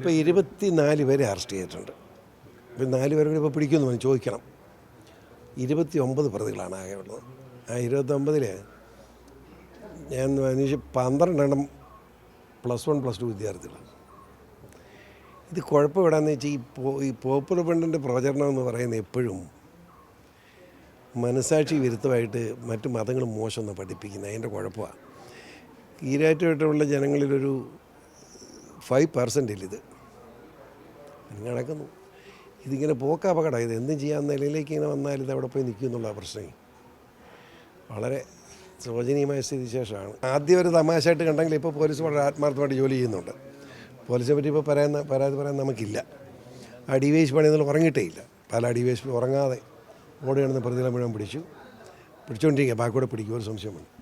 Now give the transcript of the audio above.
ഇപ്പോൾ ഇരുപത്തി നാല് പേരെ അറസ്റ്റ് ചെയ്തിട്ടുണ്ട്. ഇപ്പം നാല് പേരും കൂടി ഇപ്പോൾ പിടിക്കുമെന്ന് പറഞ്ഞു ചോദിക്കണം. ഇരുപത്തി ഒമ്പത് പ്രതികളാണ് ആകെ ഉള്ളത്. ആ ഇരുപത്തൊമ്പതിൽ ഞാൻ അന്വേഷിച്ച് പന്ത്രണ്ടെണ്ണം പ്ലസ് വൺ പ്ലസ് ടു വിദ്യാർത്ഥികൾ ഇത് കുഴപ്പമിടാന്ന് വെച്ചാൽ ഈ പോ ഈ പോപ്പുലർ ഫ്രണ്ടിന്റെ പ്രചരണം എന്ന് പറയുന്നത് എപ്പോഴും മനസാക്ഷി വിരുദ്ധമായിട്ട് മറ്റു മതങ്ങൾ മോശമൊന്നും പഠിപ്പിക്കുന്നത് അതിന്റെ കുഴപ്പമാണ് ഈരാറ്റുമായിട്ടുള്ള ജനങ്ങളിലൊരു ഫൈവ് പെർസെന്റ് ഇത്. അങ്ങനെ നടക്കുന്നു. ഇതിങ്ങനെ പോക്ക അപകടം ഇത് എന്തും ചെയ്യാൻ നിലയിലേക്ക് ഇങ്ങനെ വന്നാൽ ഇത് അവിടെ പോയി നിൽക്കും എന്നുള്ള പ്രശ്നം. വളരെ ശോചനീയമായ സ്ഥിതിശേഷമാണ് ആദ്യം ഒരു തമാശയായിട്ട് കണ്ടെങ്കിൽ ഇപ്പോൾ പോലീസ് വളരെ ആത്മാർത്ഥമായിട്ട് ജോലി ചെയ്യുന്നുണ്ട്. പോലീസിനെ പറ്റി ഇപ്പോൾ പറയാൻ പരാതി പറയാൻ നമുക്കില്ല. ആ എസ് പണി എന്നുള്ള ഉറങ്ങിയിട്ടേ ഇല്ല. പല ഡി എസ് ഉറങ്ങാതെ ഓടി പ്രതികളെ മുഴുവൻ പിടിച്ചു. പിടിച്ചുകൊണ്ടിരിക്കുക. ബാക്കിയോടെ പിടിക്കുക. ഒരു സംശയമുണ്ട്